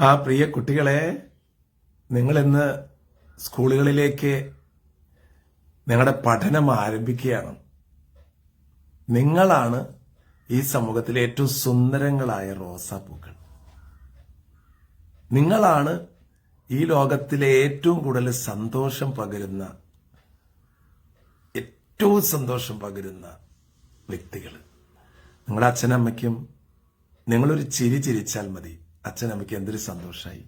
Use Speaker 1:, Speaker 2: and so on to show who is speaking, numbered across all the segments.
Speaker 1: ആ പ്രിയ കുട്ടികളെ നിങ്ങൾ ഇന്ന് സ്കൂളുകളിലേക്ക് നിങ്ങളുടെ പഠനം ആരംഭിക്കുകയാണ്. നിങ്ങളാണ് ഈ സമൂഹത്തിലെ ഏറ്റവും സുന്ദരങ്ങളായ റോസാപ്പൂക്കൾ. നിങ്ങളാണ് ഈ ലോകത്തിലെ ഏറ്റവും കൂടുതൽ സന്തോഷം പകരുന്ന ഏറ്റവും സന്തോഷം പകരുന്ന വ്യക്തികൾ. നിങ്ങളുടെ അച്ഛനമ്മയ്ക്കും നിങ്ങളൊരു ചിരി ചിരിച്ചാൽ മതി. അച്ഛനമ്മയ്ക്ക് എന്തൊരു സന്തോഷമായി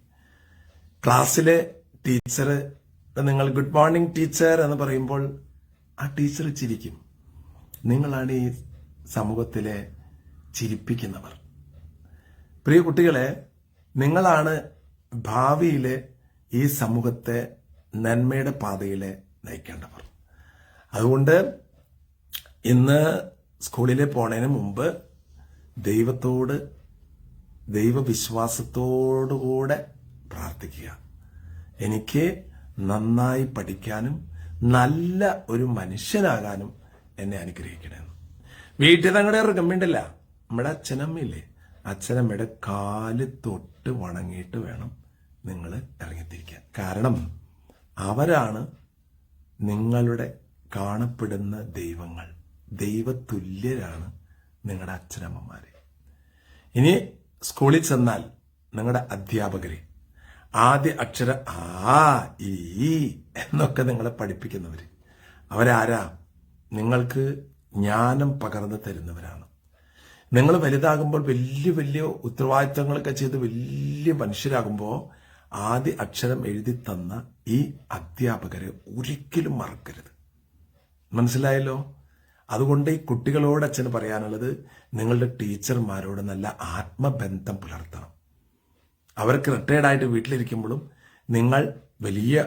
Speaker 1: ക്ലാസ്സിലെ ടീച്ചർ നിങ്ങൾ ഗുഡ് മോർണിംഗ് ടീച്ചർ എന്ന് പറയുമ്പോൾ ആ ടീച്ചർ ചിരിക്കും. നിങ്ങളാണ് ഈ സമൂഹത്തിലെ ചിരിപ്പിക്കുന്നവർ. പ്രിയ കുട്ടികളെ നിങ്ങളാണ് ഭാവിയിലെ ഈ സമൂഹത്തെ നന്മയുടെ പാതയിലെ നയിക്കേണ്ടവർ. അതുകൊണ്ട് ഇന്ന് സ്കൂളിലെ പോണതിന് മുമ്പ് ദൈവത്തോട് ദൈവവിശ്വാസത്തോടുകൂടെ പ്രാർത്ഥിക്കുക. എനിക്ക് നന്നായി പഠിക്കാനും നല്ല ഒരു മനുഷ്യനാകാനും എന്നെ അനുഗ്രഹിക്കണേ. വീട്ടിൽ തങ്ങളുടെ റിക്കമെൻഡല്ല നമ്മുടെ അച്ഛനമ്മയില്ലേ? അച്ഛനമ്മയുടെ കാൽ തൊട്ട് വണങ്ങിയിട്ട് വേണം നിങ്ങൾ ഇറങ്ങിത്തിരിക്കാൻ. കാരണം അവരാണ് നിങ്ങളുടെ കാണപ്പെടുന്ന ദൈവങ്ങൾ. ദൈവതുല്യരാണ് നിങ്ങളുടെ അച്ഛനമ്മമാര്. ഇനി സ്കൂളിൽ ചെന്നാൽ നിങ്ങളുടെ അധ്യാപകരെ ആദ്യ അക്ഷര ആ ഈ എന്നൊക്കെ നിങ്ങളെ പഠിപ്പിക്കുന്നവർ അവരാരാ? നിങ്ങൾക്ക് ജ്ഞാനം പകർന്നു തരുന്നവരാണ്. നിങ്ങൾ വലുതാകുമ്പോൾ വലിയ വലിയ ഉത്തരവാദിത്തങ്ങളൊക്കെ ചെയ്ത് വലിയ മനുഷ്യരാകുമ്പോൾ ആദ്യ അക്ഷരം എഴുതി തന്ന ഈ അധ്യാപകരെ ഒരിക്കലും മറക്കരുത്. മനസ്സിലായല്ലോ? അതുകൊണ്ട് ഈ കുട്ടികളോട് അച്ഛന് പറയാനുള്ളത് നിങ്ങളുടെ ടീച്ചർമാരോട് നല്ല ആത്മബന്ധം പുലർത്തണം. അവർക്ക് റിട്ടയർഡായിട്ട് വീട്ടിലിരിക്കുമ്പോഴും നിങ്ങൾ വലിയ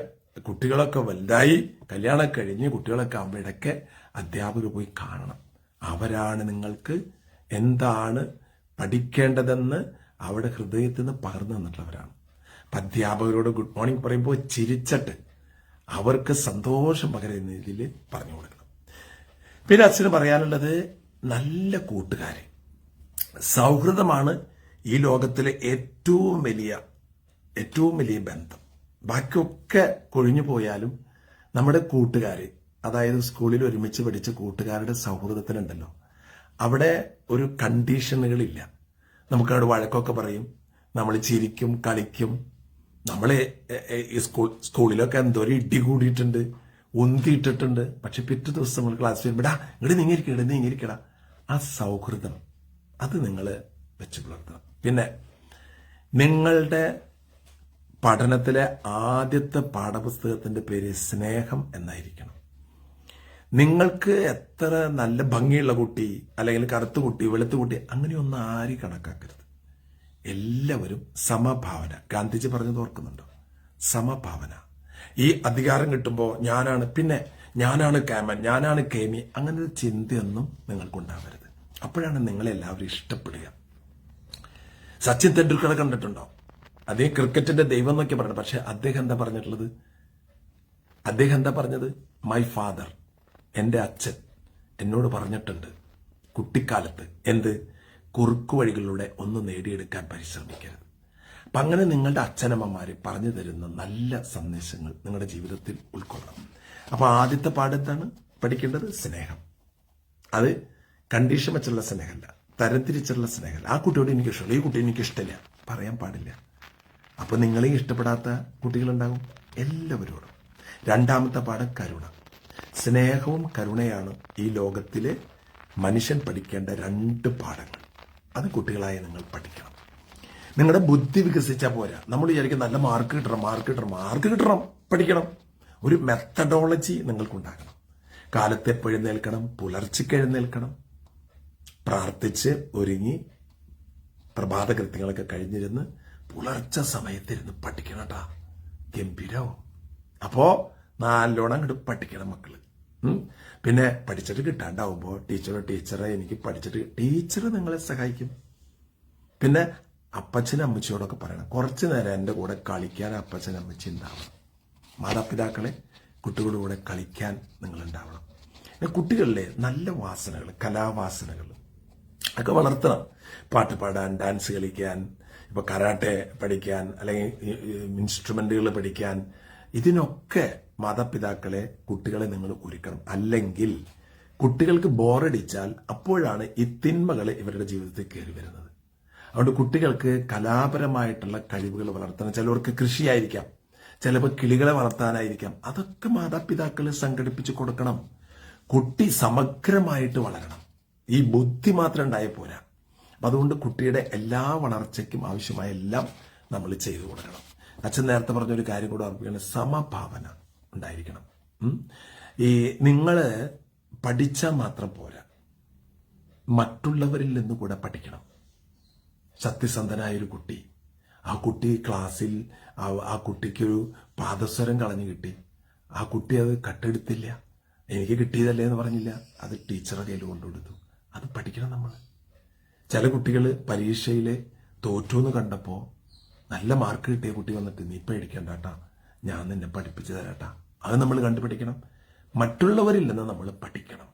Speaker 1: കുട്ടികളൊക്കെ വലുതായി കല്യാണം കഴിഞ്ഞ് കുട്ടികളൊക്കെ അവിടെയൊക്കെ അധ്യാപകർ പോയി കാണണം. അവരാണ് നിങ്ങൾക്ക് എന്താണ് പഠിക്കേണ്ടതെന്ന് അവിടെ ഹൃദയത്തിൽ നിന്ന് പകർന്നു തന്നിട്ടുള്ളവരാണ്. അധ്യാപകരോട് ഗുഡ് മോർണിംഗ് പറയുമ്പോൾ ചിരിച്ചിട്ട് അവർക്ക് സന്തോഷം പകരുന്ന രീതിയിൽ പറഞ്ഞു കൊടുക്കണം. പിന്നെ അച്ഛന് പറയാനുള്ളത് നല്ല കൂട്ടുകാർ സൗഹൃദമാണ് ഈ ലോകത്തിലെ ഏറ്റവും വലിയ ഏറ്റവും വലിയ ബന്ധം. ബാക്കിയൊക്കെ കൊഴിഞ്ഞു പോയാലും നമ്മുടെ കൂട്ടുകാർ അതായത് സ്കൂളിൽ ഒരുമിച്ച് പഠിച്ച കൂട്ടുകാരുടെ സൗഹൃദത്തിനുണ്ടല്ലോ അവിടെ ഒരു കണ്ടീഷനുകളില്ല. നമുക്കവിടെ വഴക്കൊക്കെ പറയും. നമ്മൾ ചിരിക്കും കളിക്കും. നമ്മൾ സ്കൂൾ സ്കൂളിലൊക്കെ എന്തോരം ഇടി കൂടിയിട്ടുണ്ട്. ഉന്തിയിട്ടിട്ടുണ്ട്. പക്ഷെ പിറ്റേ ദിവസം നമ്മൾ ക്ലാസ് വരുമ്പോൾ ഇങ്ങോട്ട് ഇങ്ങോട്ട് നീങ്ങിരിക്കട നീങ്ങിരിക്കട ആ സൗഹൃദം അത് നിങ്ങൾ വെച്ച് പുലർത്തണം. പിന്നെ നിങ്ങളുടെ പഠനത്തിലെ ആദ്യത്തെ പാഠപുസ്തകത്തിന്റെ പേര് സ്നേഹം എന്നായിരിക്കണം. നിങ്ങൾക്ക് എത്ര നല്ല ഭംഗിയുള്ള കുട്ടി അല്ലെങ്കിൽ കറുത്ത കുട്ടി വെളുത്ത കുട്ടി അങ്ങനെയൊന്നും ആരും കണക്കാക്കരുത്. എല്ലാവരും സമഭാവന. ഗാന്ധിജി പറഞ്ഞത് ഓർക്കുന്നുണ്ടോ? സമഭാവന. ഈ അധികാരം കിട്ടുമ്പോൾ ഞാനാണ് പിന്നെ ഞാനാണ് കാമൻ ഞാനാണ് കേമി അങ്ങനെ ചിന്തയൊന്നും നിങ്ങൾക്കുണ്ടാവരുത് അപ്പോഴാണ് നിങ്ങളെല്ലാവരും ഇഷ്ടപ്പെടുക. സച്ചിൻ തെണ്ടുൽക്കറെ കണ്ടിട്ടുണ്ടോ? അദ്ദേഹം ക്രിക്കറ്റിന്റെ ദൈവം എന്നൊക്കെ പറഞ്ഞു പക്ഷെ അദ്ദേഹം എന്താ പറഞ്ഞിട്ടുള്ളത്? അദ്ദേഹം എന്താ പറഞ്ഞത്? മൈ ഫാദർ എന്റെ അച്ഛൻ എന്നോട് പറഞ്ഞിട്ടുണ്ട് കുട്ടിക്കാലത്ത് എന്ത്? കുറുക്കു വഴികളിലൂടെ ഒന്ന് നേടിയെടുക്കാൻ പരിശ്രമിക്കരുത്. അപ്പം അങ്ങനെ നിങ്ങളുടെ അച്ഛനമ്മമാർ പറഞ്ഞു തരുന്ന നല്ല സന്ദേശങ്ങൾ നിങ്ങളുടെ ജീവിതത്തിൽ ഉൾക്കൊള്ളണം അപ്പോൾ ആദ്യത്തെ പാഠത്താണ് പഠിക്കേണ്ടത് സ്നേഹം. അത് കണ്ടീഷൻ വെച്ചുള്ള സ്നേഹമല്ല തരംതിരിച്ചുള്ള സ്നേഹമല്ല. ആ കുട്ടിയോട് എനിക്ക് ഇഷ്ടമില്ല ഈ കുട്ടി എനിക്ക് ഇഷ്ടമില്ല പറയാൻ പാടില്ല. അപ്പോൾ നിങ്ങളെയും ഇഷ്ടപ്പെടാത്ത കുട്ടികളുണ്ടാകും എല്ലാവരോടും. രണ്ടാമത്തെ പാഠം കരുണ. സ്നേഹവും കരുണയാണ് ഈ ലോകത്തിലെ മനുഷ്യൻ പഠിക്കേണ്ട രണ്ട് പാഠങ്ങൾ. അത് കുട്ടികളായ നിങ്ങൾ പഠിക്കണം. നിങ്ങളുടെ ബുദ്ധി വികസിച്ചാൽ പോരാ. നമ്മൾ വിചാരിക്കും നല്ല മാർക്ക് കിട്ടണം മാർക്ക് കിട്ടണം മാർക്ക് കിട്ടണം. പഠിക്കണം. ഒരു മെത്തഡോളജി നിങ്ങൾക്കുണ്ടാക്കണം കാലത്തെ എഴുന്നേൽക്കണം പുലർച്ചയ്ക്ക് എഴുന്നേൽക്കണം പ്രാർത്ഥിച്ച് ഒരുങ്ങി പ്രഭാത കൃത്യങ്ങളൊക്കെ കഴിഞ്ഞിരുന്ന് പുലർച്ച സമയത്തിരുന്ന് പഠിക്കണം കേട്ടാ ഗംഭീരാവും. അപ്പോ നല്ലോണം അങ്ങോട്ട് പഠിക്കണം മക്കൾ. പിന്നെ പഠിച്ചിട്ട് കിട്ടാണ്ടാവുമ്പോ ടീച്ചറോ ടീച്ചറെ എനിക്ക് പഠിച്ചിട്ട് ടീച്ചർ നിങ്ങളെ സഹായിക്കും. പിന്നെ അപ്പച്ചനും അമ്മച്ചിയോടൊക്കെ പറയണം. കുറച്ച് നേരം എന്റെ കൂടെ കളിക്കാൻ അപ്പച്ചൻ അമ്മച്ചി ഉണ്ടാവണം. മാതാപിതാക്കളെ കുട്ടികളുടെ കൂടെ കളിക്കാൻ പിന്നെ കുട്ടികളിലെ നല്ല വാസനകൾ കലാവാസനകൾ ഒക്കെ വളർത്തണം. പാട്ട് പാടാൻ ഡാൻസ് കളിക്കാൻ ഇപ്പൊ കരാട്ടെ പഠിക്കാൻ അല്ലെങ്കിൽ ഇൻസ്ട്രുമെന്റുകൾ പഠിക്കാൻ ഇതിനൊക്കെ മാതാപിതാക്കളെ കുട്ടികളെ നിങ്ങൾ ഒരുക്കണം. അല്ലെങ്കിൽ കുട്ടികൾക്ക് ബോറടിച്ചാൽ അപ്പോഴാണ് ഈ തിന്മകൾ ഇവരുടെ ജീവിതത്തിൽ കയറി വരുന്നത്. അതുകൊണ്ട് കുട്ടികൾക്ക് കലാപരമായിട്ടുള്ള കഴിവുകൾ വളർത്തണം. ചിലവർക്ക് കൃഷിയായിരിക്കാം. ചിലപ്പോൾ കിളികളെ വളർത്താനായിരിക്കാം. അതൊക്കെ മാതാപിതാക്കൾ സംഘടിപ്പിച്ചു കൊടുക്കണം. കുട്ടി സമഗ്രമായിട്ട് വളരണം. ഈ ബുദ്ധി മാത്രം ഉണ്ടായ പോരാ. അതുകൊണ്ട് കുട്ടിയുടെ എല്ലാ വളർച്ചയ്ക്കും ആവശ്യമായ എല്ലാം നമ്മൾ ചെയ്തു കൊടുക്കണം. അച്ഛൻ നേരത്തെ പറഞ്ഞൊരു കാര്യം കൂടെ ഓർപ്പിക്കണം സമഭാവന ഉണ്ടായിരിക്കണം. ഈ നിങ്ങൾ പഠിച്ചാൽ മാത്രം പോരാ. മറ്റുള്ളവരിൽ നിന്ന് കൂടെ പഠിക്കണം. സത്യസന്ധനായ ഒരു കുട്ടി. ആ കുട്ടി ക്ലാസ്സിൽ ആ- കുട്ടിക്കൊരു പാദസ്വരം കളഞ്ഞു കിട്ടി. ആ കുട്ടി അത് കട്ടെടുത്തില്ല. എനിക്ക് കിട്ടിയതല്ലേ എന്ന് പറഞ്ഞില്ല. അത് ടീച്ചറുടെ കയ്യിൽ കൊണ്ടുകൊടുത്തു. അത് പഠിക്കണം നമ്മൾ ചില കുട്ടികൾ പരീക്ഷയിൽ തോറ്റു എന്ന് കണ്ടപ്പോൾ നല്ല മാർക്ക് കിട്ടിയ കുട്ടി വന്നിട്ട് നീ പേടിക്കണ്ട കേട്ടാ ഞാൻ നിന്നെ പഠിപ്പിച്ചു തരാട്ടാ. അത് നമ്മൾ കണ്ടുപിടിക്കണം. മറ്റുള്ളവരിൽ നിന്ന് നമ്മൾ പഠിക്കണം.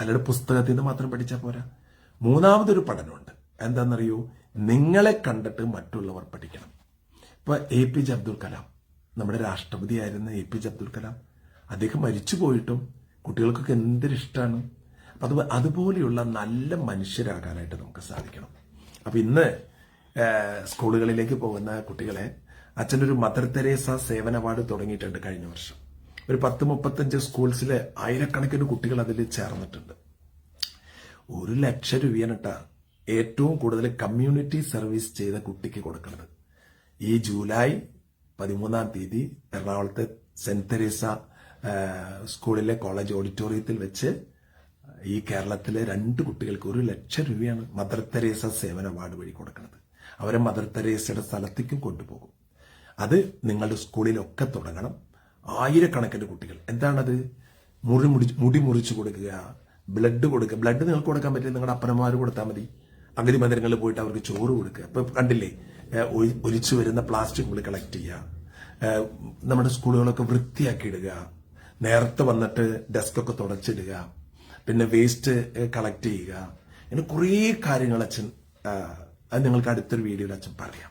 Speaker 1: അല്ലാതെ പുസ്തകത്തിൽ നിന്ന് മാത്രം പഠിച്ചാൽ പോരാ. മൂന്നാമതൊരു പഠനമുണ്ട്. എന്താണെന്നറിയോ നിങ്ങളെ കണ്ടിട്ട് മറ്റുള്ളവർ പഠിക്കണം. ഇപ്പൊ A P J Abdul Kalam നമ്മുടെ രാഷ്ട്രപതിയായിരുന്ന A P J Abdul Kalam അദ്ദേഹം മരിച്ചു പോയിട്ടും കുട്ടികൾക്കൊക്കെ എന്തൊരിഷ്ടമാണ് അത് അതുപോലെയുള്ള നല്ല മനുഷ്യരാകാനായിട്ട് നമുക്ക് സാധിക്കണം. അപ്പൊ ഇന്ന് സ്കൂളുകളിലേക്ക് പോകുന്ന കുട്ടികളെ അച്ഛനൊരു മദർ തെരേസ സേവന അവാർഡ് തുടങ്ങിയിട്ടുണ്ട് കഴിഞ്ഞ വർഷം. ഒരു പത്ത് മുപ്പത്തഞ്ച് സ്കൂൾസിലെ ആയിരക്കണക്കിന് കുട്ടികൾ അതിൽ ചേർന്നിട്ടുണ്ട്. ഒരു ലക്ഷം രൂപയാണ് ട്ടാ ഏറ്റവും കൂടുതൽ കമ്മ്യൂണിറ്റി സർവീസ് ചെയ്ത കുട്ടിക്ക് കൊടുക്കുന്നത് ഈ ജൂലൈ പതിമൂന്നാം തീയതി എറണാകുളത്തെ സെന്റ് തെരേസ സ്കൂളിലെ കോളേജ് ഓഡിറ്റോറിയത്തിൽ വെച്ച് ഈ കേരളത്തിലെ രണ്ട് കുട്ടികൾക്ക് ഒരു ലക്ഷം രൂപയാണ് മദർ തെരേസ സേവന അവാർഡ് വഴി കൊടുക്കുന്നത് അവരെ മദർ തെരേസയുടെ സ്ഥലത്തേക്കും കൊണ്ടുപോകും. അത് നിങ്ങളുടെ സ്കൂളിലൊക്കെ തുടങ്ങണം. ആയിരക്കണക്കിന് കുട്ടികൾ. എന്താണത്? മുറി മുടി മുടി മുറിച്ച് കൊടുക്കുക ബ്ലഡ് കൊടുക്കുക. ബ്ലഡ് നിങ്ങൾക്ക് കൊടുക്കാൻ പറ്റില്ല. നിങ്ങളുടെ അപ്പനമാർ കൊടുത്താൽ മതി. അഗതി മന്ദിരങ്ങളിൽ പോയിട്ട് അവർക്ക് ചോറ് കൊടുക്കുക. ഇപ്പൊ കണ്ടില്ലേ ഒലിച്ചു വരുന്ന പ്ലാസ്റ്റിക് നമ്മൾ കളക്ട് ചെയ്യുക. നമ്മുടെ സ്കൂളുകളൊക്കെ വൃത്തിയാക്കി ഇടുക. നേരത്തെ വന്നിട്ട് ഡെസ്കൊക്കെ തുടച്ചിടുക. പിന്നെ വേസ്റ്റ് കളക്ട് ചെയ്യുക. ഇങ്ങനെ കുറേ കാര്യങ്ങൾ അച്ഛൻ അത് നിങ്ങൾക്ക് അടുത്തൊരു വീഡിയോയിൽ അച്ഛൻ പറയാം.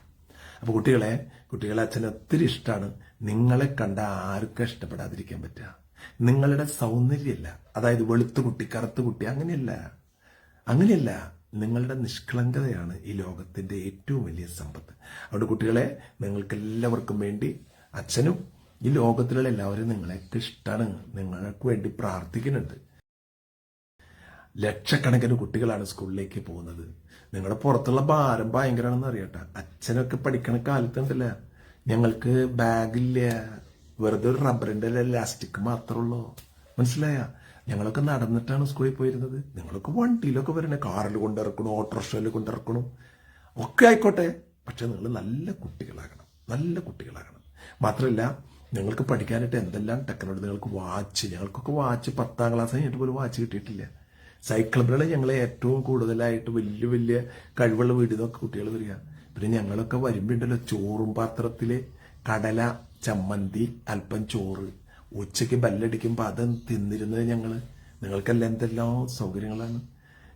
Speaker 1: അപ്പൊ കുട്ടികളെ കുട്ടികളെ അച്ഛന് ഒത്തിരി ഇഷ്ടമാണ് നിങ്ങളെ കണ്ട ആർക്കും ഇഷ്ടപ്പെടാതിരിക്കാൻ പറ്റുക. നിങ്ങളുടെ സൗന്ദര്യമല്ല. അതായത് വെളുത്ത കുട്ടി കറുത്ത കുട്ടി അങ്ങനെയല്ല. അങ്ങനെയല്ല. നിങ്ങളുടെ നിഷ്കളങ്കതയാണ് ഈ ലോകത്തിന്റെ ഏറ്റവും വലിയ സമ്പത്ത്. അതുകൊണ്ട് കുട്ടികളെ നിങ്ങൾക്കെല്ലാവർക്കും വേണ്ടി അച്ഛനും ഈ ലോകത്തിലുള്ള എല്ലാവരും നിങ്ങളെയൊക്കെ ഇഷ്ടമാണ് നിങ്ങൾക്ക് വേണ്ടി പ്രാർത്ഥിക്കുന്നുണ്ട്. ലക്ഷക്കണക്കിന് കുട്ടികളാണ് സ്കൂളിലേക്ക് പോകുന്നത്. നിങ്ങളുടെ പുറത്തുള്ള ഭാരം ഭയങ്കരമാണെന്ന് അറിയട്ടെ. അച്ഛനൊക്കെ പഠിക്കണ കാലത്തുണ്ടല്ല? ഞങ്ങൾക്ക് ബാഗില്ല വെറുതെ ഒരു റബ്ബറിന്റെ ലാസ്റ്റിക് മാത്രമുള്ളൂ മനസ്സിലായ? ഞങ്ങളൊക്കെ നടന്നിട്ടാണ് സ്കൂളിൽ പോയിരുന്നത്. നിങ്ങളൊക്കെ വണ്ടിയിലൊക്കെ വരണേ. കാറിൽ കൊണ്ടിറക്കണം ഓട്ടോറിക്ഷയിൽ കൊണ്ടിറക്കണം? ഒക്കെ ആയിക്കോട്ടെ. പക്ഷെ നിങ്ങൾ നല്ല കുട്ടികളാകണം. നല്ല കുട്ടികളാകണം. മാത്രമല്ല നിങ്ങൾക്ക് പഠിക്കാനായിട്ട് എന്തെല്ലാം ടെക്നോളജി നിങ്ങൾക്ക് വാച്ച് ഞങ്ങൾക്കൊക്കെ വാച്ച് പത്താം ക്ലാസ് കഴിഞ്ഞിട്ട് പോലും വാച്ച് കിട്ടിയിട്ടില്ല. സൈക്കിൾ ബ്രേൾ ഞങ്ങളെ ഏറ്റവും കൂടുതലായിട്ട് വലിയ വലിയ കഴിവുള്ള വീട്ടിൽ നിന്നൊക്കെ കുട്ടികൾ വരിക. പിന്നെ ഞങ്ങളൊക്കെ വരുമ്പോണ്ടല്ലോ ചോറും പാത്രത്തിൽ കടല ചമ്മന്തി അല്പം ചോറ്. ഉച്ചയ്ക്ക് ബല്ലടിക്കുമ്പോൾ അത് തിന്നിരുന്നത് ഞങ്ങൾ. നിങ്ങൾക്കെല്ലാം എന്തെല്ലാം സൗകര്യങ്ങളാണ്.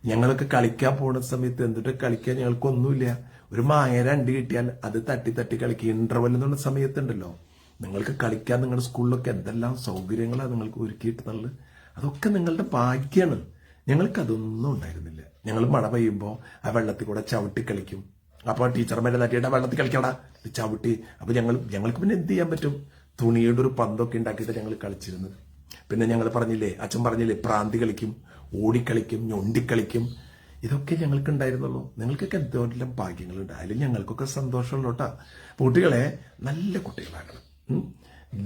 Speaker 1: ഞങ്ങളൊക്കെ കളിക്കാൻ പോണ സമയത്ത് എന്തിട്ട് കളിക്കാൻ? ഞങ്ങൾക്കൊന്നുമില്ല. ഒരു മായ രണ്ട് കിട്ടിയാൽ അത് തട്ടി തട്ടി കളിക്കുക. ഇന്റർവെൽ എന്നുള്ള സമയത്തുണ്ടല്ലോ. നിങ്ങൾക്ക് കളിക്കാൻ നിങ്ങളുടെ സ്കൂളിലൊക്കെ എന്തെല്ലാം സൗകര്യങ്ങളാണ് നിങ്ങൾക്ക് ഒരുക്കിയിട്ടുള്ളത്? അതൊക്കെ നിങ്ങളുടെ ഭാഗ്യമാണ് ഞങ്ങൾക്ക് അതൊന്നും ഉണ്ടായിരുന്നില്ല. ഞങ്ങൾ മഴ പെയ്യുമ്പോൾ ആ വെള്ളത്തിൽ കൂടെ ചവിട്ടി കളിക്കും. അപ്പോൾ ടീച്ചർമാരെ തട്ടിയിട്ട് വെള്ളത്തിൽ കളിക്കടാ ചവിട്ടി. അപ്പോൾ ഞങ്ങൾ ഞങ്ങൾക്ക് പിന്നെ എന്ത് ചെയ്യാൻ പറ്റും? തുണിയുടെ ഒരു പന്തൊക്കെ ഉണ്ടാക്കിയിട്ട് ഞങ്ങൾ കളിച്ചിരുന്നത് പിന്നെ ഞങ്ങൾ പറഞ്ഞില്ലേ അച്ഛൻ പറഞ്ഞില്ലേ പ്രാന്തി കളിക്കും ഓടിക്കളിക്കും ഞൊണ്ടിക്കളിക്കും. ഇതൊക്കെ ഞങ്ങൾക്ക് ഉണ്ടായിരുന്നുള്ളൂ. നിങ്ങൾക്കൊക്കെ എന്തോരം ഭാഗ്യങ്ങളുണ്ട്. അതിൽ ഞങ്ങൾക്കൊക്കെ സന്തോഷമുള്ളൂ കേട്ടാ. കുട്ടികളെ നല്ല കുട്ടികളാകണം.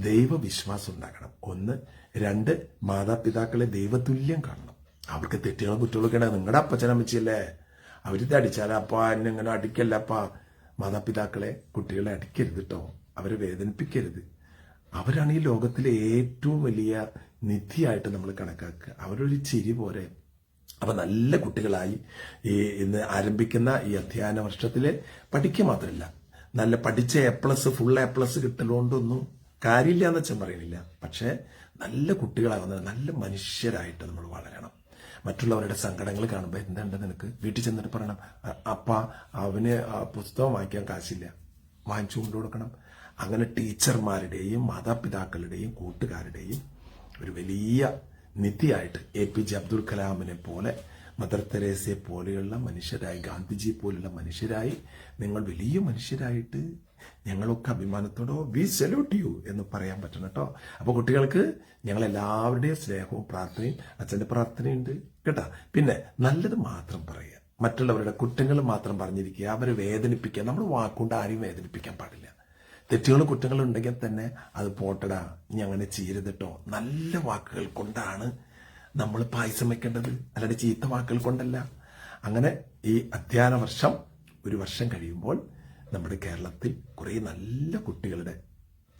Speaker 1: ദൈവവിശ്വാസം ഉണ്ടാക്കണം ഒന്ന്. രണ്ട്. മാതാപിതാക്കളെ ദൈവതുല്യം കാണണം. അവർക്ക് തെറ്റുകളും കുറ്റങ്ങളൊക്കെ ഉണ്ടാകും നിങ്ങളുടെ അപ്പച്ചനമ്മച്ചിയല്ലേ അവർ അവരിത് അപ്പ എന്നെ ഇങ്ങനെ അടിക്കല്ലപ്പാ മാതാപിതാക്കളെ കുട്ടികളെ അടിക്കരുത് കേട്ടോ. അവരെ വേദനിപ്പിക്കരുത്. അവരാണ് ഈ ലോകത്തിലെ ഏറ്റവും വലിയ നിധിയായിട്ട് നമ്മൾ കണക്കാക്കുക. അവരൊരു ചിരി പോലെ. അപ്പൊ നല്ല കുട്ടികളായി ഈ ഇന്ന് ആരംഭിക്കുന്ന ഈ അധ്യയന വർഷത്തിൽ പഠിക്കുക മാത്രമല്ല നല്ല പഠിച്ച A plus full A plus കിട്ടലുകൊണ്ടൊന്നും കാര്യമില്ല എന്ന് വെച്ചാൽ പറയുന്നില്ല. പക്ഷെ നല്ല കുട്ടികളാകുന്നത് നല്ല മനുഷ്യരായിട്ട് നമ്മൾ വളരണം. മറ്റുള്ളവരുടെ സങ്കടങ്ങൾ കാണുമ്പോൾ എന്തുണ്ട് നിനക്ക്? വീട്ടിൽ ചെന്നിട്ട് പറയണം അപ്പ അവന് പുസ്തകം വാങ്ങിക്കാൻ കാശില്ല. വാങ്ങിച്ചു കൊണ്ടു കൊടുക്കണം. അങ്ങനെ ടീച്ചർമാരുടെയും മാതാപിതാക്കളുടെയും കൂട്ടുകാരുടെയും ഒരു വലിയ നിധിയായിട്ട് എ പി ജെ അബ്ദുൽ കലാമിനെ പോലെ മദർ തെരേസയെ പോലെയുള്ള മനുഷ്യരായി ഗാന്ധിജി പോലുള്ള മനുഷ്യരായി നിങ്ങൾ വലിയ മനുഷ്യരായിട്ട് ഞങ്ങളൊക്കെ അഭിമാനത്തോടോ വി സല്യൂട്ട് യു എന്ന് പറയാൻ പറ്റണം കേട്ടോ അപ്പൊ കുട്ടികൾക്ക് ഞങ്ങളെല്ലാവരുടെയും സ്നേഹവും പ്രാർത്ഥനയും അച്ഛന്റെ പ്രാർത്ഥനയുണ്ട് കേട്ടാ. പിന്നെ നല്ലത് മാത്രം പറയുക. മറ്റുള്ളവരുടെ കുറ്റങ്ങൾ മാത്രം പറഞ്ഞിരിക്കുക. അവരെ വേദനിപ്പിക്കുക. നമ്മൾ വാക്കുകൊണ്ട് ആരെയും വേദനിപ്പിക്കാൻ പാടില്ല. തെറ്റുകളും കുറ്റങ്ങൾ ഉണ്ടെങ്കിൽ തന്നെ അത് പോട്ടടാ നീ അങ്ങനെ ചെയ്യരുതട്ടോ. നല്ല വാക്കുകൾ കൊണ്ടാണ് നമ്മൾ പായസം വെക്കേണ്ടത്. അല്ലാതെ ചീത്ത വാക്കുകൾ കൊണ്ടല്ല. അങ്ങനെ ഈ അധ്യയന വർഷം ഒരു വർഷം കഴിയുമ്പോൾ നമ്മുടെ കേരളത്തിൽ കുറേ നല്ല കുട്ടികളുടെ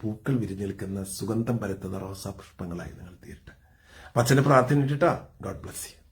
Speaker 1: പൂക്കൾ വിരിഞ്ഞു നിൽക്കുന്ന സുഗന്ധം പരത്തുന്ന റോസാ പുഷ്പങ്ങളായി നിങ്ങൾ തീരട്ടെ. അപ്പൊ അച്ഛന്റെ പ്രാർത്ഥന ഇട്ടിട്ടാ. God bless you